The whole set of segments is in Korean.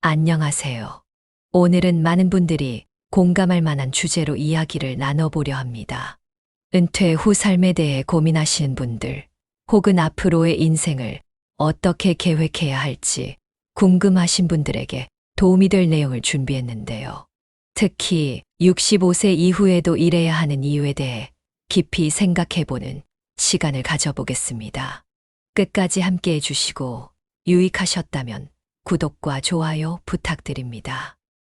안녕하세요. 오늘은 많은 분들이 공감할 만한 주제로 이야기를 나눠보려 합니다. 은퇴 후 삶에 대해 고민하시는 분들, 혹은 앞으로의 인생을 어떻게 계획해야 할지 궁금하신 분들에게 도움이 될 내용을 준비했는데요. 특히 65세 이후에도 일해야 하는 이유에 대해 깊이 생각해보는 시간을 가져보겠습니다. 끝까지 함께 해주시고 유익하셨다면 구독과 좋아요 부탁드립니다.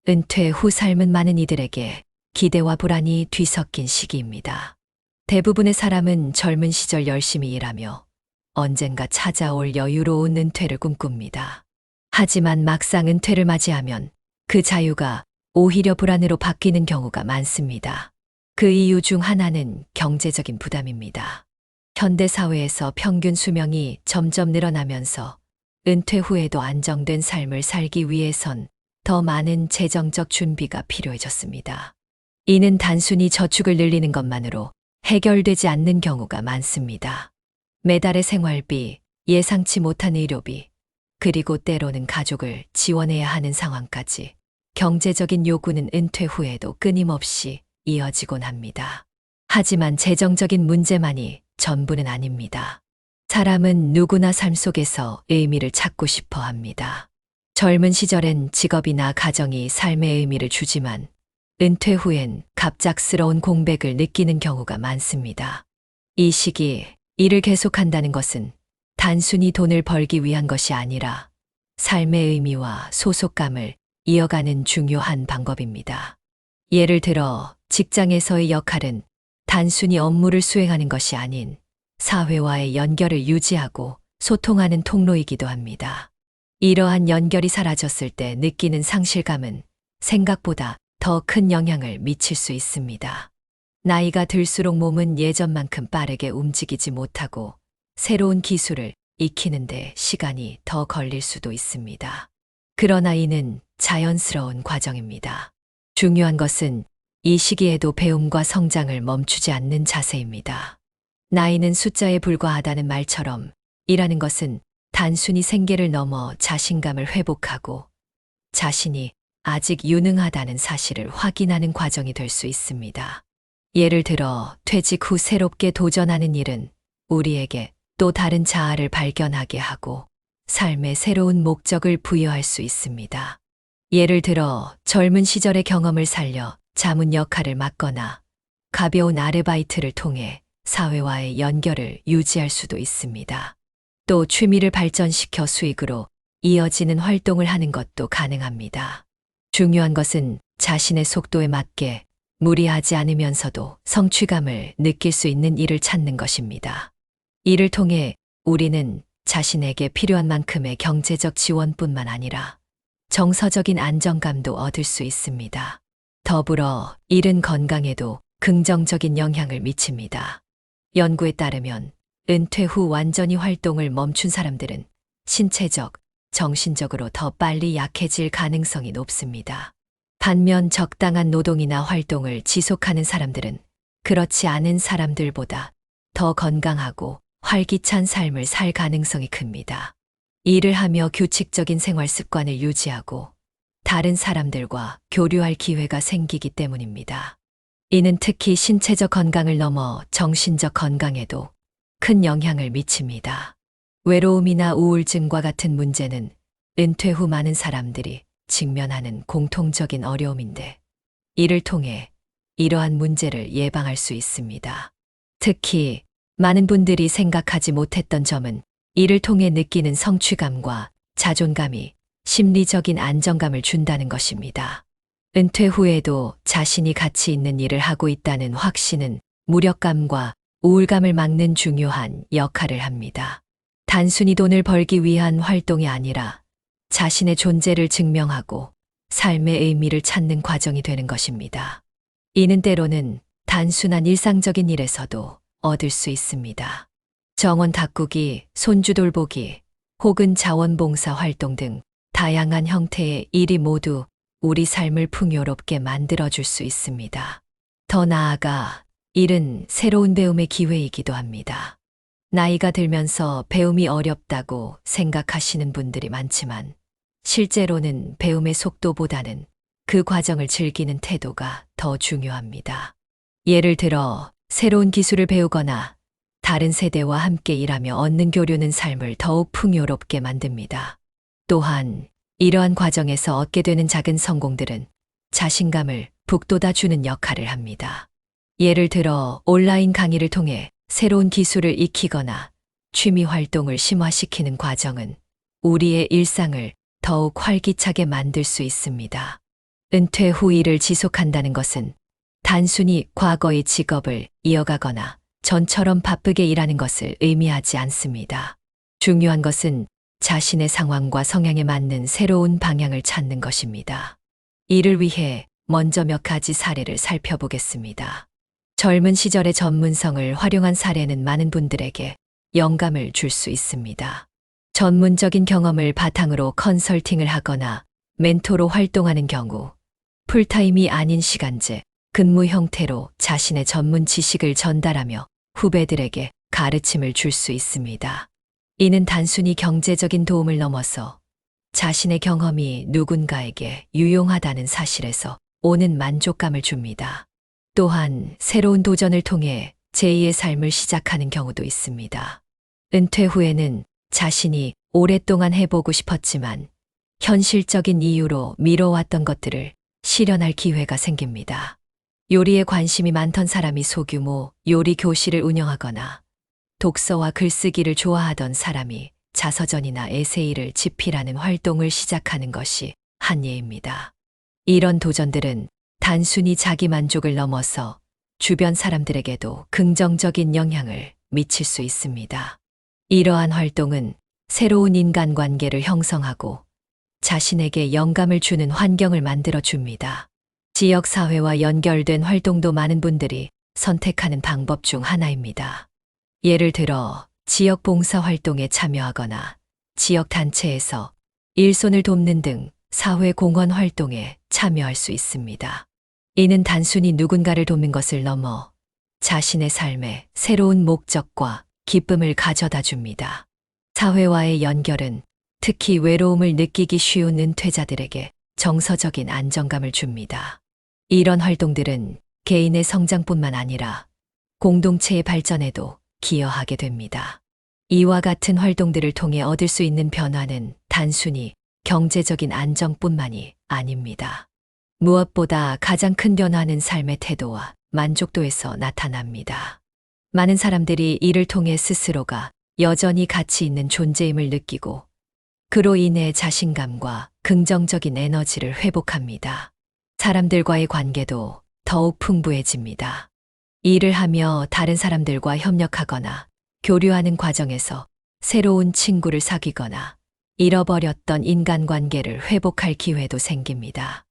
은퇴 후 삶은 많은 이들에게 기대와 불안이 뒤섞인 시기입니다. 대부분의 사람은 젊은 시절 열심히 일하며 언젠가 찾아올 여유로운 은퇴를 꿈꿉니다. 하지만 막상 은퇴를 맞이하면 그 자유가 오히려 불안으로 바뀌는 경우가 많습니다. 그 이유 중 하나는 경제적인 부담입니다. 현대 사회에서 평균 수명이 점점 늘어나면서 은퇴 후에도 안정된 삶을 살기 위해선 더 많은 재정적 준비가 필요해졌습니다. 이는 단순히 저축을 늘리는 것만으로 해결되지 않는 경우가 많습니다. 매달의 생활비, 예상치 못한 의료비, 그리고 때로는 가족을 지원해야 하는 상황까지 경제적인 요구는 은퇴 후에도 끊임없이 이어지곤 합니다. 하지만 재정적인 문제만이 전부는 아닙니다. 사람은 누구나 삶 속에서 의미를 찾고 싶어 합니다. 젊은 시절엔 직업이나 가정이 삶의 의미를 주지만 은퇴 후엔 갑작스러운 공백을 느끼는 경우가 많습니다. 이 시기 일을 계속한다는 것은 단순히 돈을 벌기 위한 것이 아니라 삶의 의미와 소속감을 이어가는 중요한 방법입니다. 예를 들어 직장에서의 역할은 단순히 업무를 수행하는 것이 아닌 사회와의 연결을 유지하고 소통하는 통로이기도 합니다. 이러한 연결이 사라졌을 때 느끼는 상실감은 생각보다 더 큰 영향을 미칠 수 있습니다. 나이가 들수록 몸은 예전만큼 빠르게 움직이지 못하고 새로운 기술을 익히는데 시간이 더 걸릴 수도 있습니다. 그러나 이는 자연스러운 과정입니다. 중요한 것은 이 시기에도 배움과 성장을 멈추지 않는 자세입니다. 나이는 숫자에 불과하다는 말처럼 일하는 것은 단순히 생계를 넘어 자신감을 회복하고 자신이 아직 유능하다는 사실을 확인하는 과정이 될 수 있습니다. 예를 들어 퇴직 후 새롭게 도전하는 일은 우리에게 또 다른 자아를 발견하게 하고 삶의 새로운 목적을 부여할 수 있습니다. 예를 들어 젊은 시절의 경험을 살려 자문 역할을 맡거나 가벼운 아르바이트를 통해 사회와의 연결을 유지할 수도 있습니다. 또 취미를 발전시켜 수익으로 이어지는 활동을 하는 것도 가능합니다. 중요한 것은 자신의 속도에 맞게 무리하지 않으면서도 성취감을 느낄 수 있는 일을 찾는 것입니다. 이를 통해 우리는 자신에게 필요한 만큼의 경제적 지원뿐만 아니라 정서적인 안정감도 얻을 수 있습니다. 더불어 일은 건강에도 긍정적인 영향을 미칩니다. 연구에 따르면 은퇴 후 완전히 활동을 멈춘 사람들은 신체적, 정신적으로 더 빨리 약해질 가능성이 높습니다. 반면 적당한 노동이나 활동을 지속하는 사람들은 그렇지 않은 사람들보다 더 건강하고 활기찬 삶을 살 가능성이 큽니다. 일을 하며 규칙적인 생활 습관을 유지하고 다른 사람들과 교류할 기회가 생기기 때문입니다. 이는 특히 신체적 건강을 넘어 정신적 건강에도 큰 영향을 미칩니다. 외로움이나 우울증과 같은 문제는 은퇴 후 많은 사람들이 직면하는 공통적인 어려움인데 이를 통해 이러한 문제를 예방할 수 있습니다. 특히 많은 분들이 생각하지 못했던 점은 이를 통해 느끼는 성취감과 자존감이 심리적인 안정감을 준다는 것입니다. 은퇴 후에도 자신이 가치 있는 일을 하고 있다는 확신은 무력감과 우울감을 막는 중요한 역할을 합니다. 단순히 돈을 벌기 위한 활동이 아니라 자신의 존재를 증명하고 삶의 의미를 찾는 과정이 되는 것입니다. 이는 때로는 단순한 일상적인 일에서도 얻을 수 있습니다. 정원 가꾸기, 손주 돌보기, 혹은 자원봉사 활동 등 다양한 형태의 일이 모두 우리 삶을 풍요롭게 만들어줄 수 있습니다. 더 나아가 일은 새로운 배움의 기회이기도 합니다. 나이가 들면서 배움이 어렵다고 생각하시는 분들이 많지만 실제로는 배움의 속도보다는 그 과정을 즐기는 태도가 더 중요합니다. 예를 들어, 새로운 기술을 배우거나 다른 세대와 함께 일하며 얻는 교류는 삶을 더욱 풍요롭게 만듭니다. 또한 이러한 과정에서 얻게 되는 작은 성공들은 자신감을 북돋아 주는 역할을 합니다. 예를 들어 온라인 강의를 통해 새로운 기술을 익히거나 취미 활동을 심화시키는 과정은 우리의 일상을 더욱 활기차게 만들 수 있습니다. 은퇴 후 일을 지속한다는 것은 단순히 과거의 직업을 이어가거나 전처럼 바쁘게 일하는 것을 의미하지 않습니다. 중요한 것은 자신의 상황과 성향에 맞는 새로운 방향을 찾는 것입니다. 이를 위해 먼저 몇 가지 사례를 살펴보겠습니다. 젊은 시절의 전문성을 활용한 사례는 많은 분들에게 영감을 줄 수 있습니다. 전문적인 경험을 바탕으로 컨설팅을 하거나 멘토로 활동하는 경우 풀타임이 아닌 시간제, 근무 형태로 자신의 전문 지식을 전달하며 후배들에게 가르침을 줄 수 있습니다. 이는 단순히 경제적인 도움을 넘어서 자신의 경험이 누군가에게 유용하다는 사실에서 오는 만족감을 줍니다. 또한 새로운 도전을 통해 제2의 삶을 시작하는 경우도 있습니다. 은퇴 후에는 자신이 오랫동안 해보고 싶었지만 현실적인 이유로 미뤄왔던 것들을 실현할 기회가 생깁니다. 요리에 관심이 많던 사람이 소규모 요리 교실을 운영하거나 독서와 글쓰기를 좋아하던 사람이 자서전이나 에세이를 집필하는 활동을 시작하는 것이 한 예입니다. 이런 도전들은 단순히 자기 만족을 넘어서 주변 사람들에게도 긍정적인 영향을 미칠 수 있습니다. 이러한 활동은 새로운 인간 관계를 형성하고 자신에게 영감을 주는 환경을 만들어 줍니다. 지역사회와 연결된 활동도 많은 분들이 선택하는 방법 중 하나입니다. 예를 들어 지역 봉사 활동에 참여하거나 지역 단체에서 일손을 돕는 등 사회 공헌 활동에 참여할 수 있습니다. 이는 단순히 누군가를 돕는 것을 넘어 자신의 삶에 새로운 목적과 기쁨을 가져다 줍니다. 사회와의 연결은 특히 외로움을 느끼기 쉬운 은퇴자들에게 정서적인 안정감을 줍니다. 이런 활동들은 개인의 성장뿐만 아니라 공동체의 발전에도 기여하게 됩니다. 이와 같은 활동들을 통해 얻을 수 있는 변화는 단순히 경제적인 안정뿐만이 아닙니다. 무엇보다 가장 큰 변화는 삶의 태도와 만족도에서 나타납니다. 많은 사람들이 이를 통해 스스로가 여전히 가치 있는 존재임을 느끼고 그로 인해 자신감과 긍정적인 에너지를 회복합니다. 사람들과의 관계도 더욱 풍부해집니다. 일을 하며 다른 사람들과 협력하거나 교류하는 과정에서 새로운 친구를 사귀거나 잃어버렸던 인간관계를 회복할 기회도 생깁니다.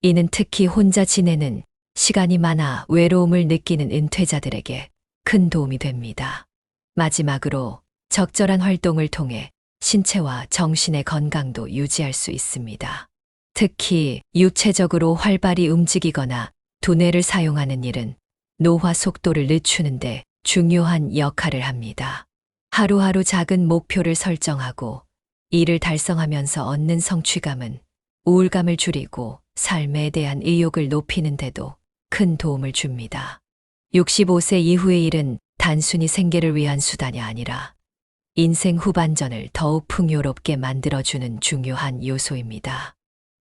이는 특히 혼자 지내는 시간이 많아 외로움을 느끼는 은퇴자들에게 큰 도움이 됩니다. 마지막으로 적절한 활동을 통해 신체와 정신의 건강도 유지할 수 있습니다. 특히 육체적으로 활발히 움직이거나 두뇌를 사용하는 일은 노화 속도를 늦추는데 중요한 역할을 합니다. 하루하루 작은 목표를 설정하고 이를 달성하면서 얻는 성취감은 우울감을 줄이고 삶에 대한 의욕을 높이는데도 큰 도움을 줍니다. 65세 이후의 일은 단순히 생계를 위한 수단이 아니라 인생 후반전을 더욱 풍요롭게 만들어주는 중요한 요소입니다.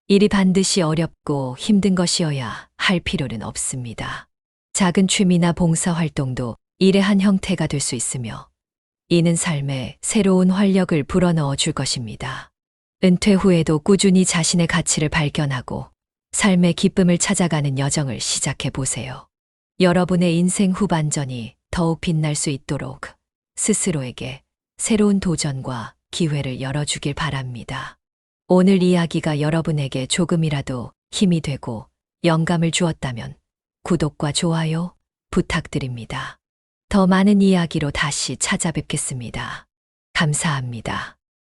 일이 반드시 어렵고 힘든 것이어야 할 필요는 없습니다. 작은 취미나 봉사 활동도 일의 한 형태가 될 수 있으며 이는 삶에 새로운 활력을 불어넣어 줄 것입니다. 은퇴 후에도 꾸준히 자신의 가치를 발견하고 삶의 기쁨을 찾아가는 여정을 시작해 보세요. 여러분의 인생 후반전이 더욱 빛날 수 있도록 스스로에게 새로운 도전과 기회를 열어주길 바랍니다. 오늘 이야기가 여러분에게 조금이라도 힘이 되고 영감을 주었다면 구독과 좋아요 부탁드립니다. 더 많은 이야기로 다시 찾아뵙겠습니다. 감사합니다.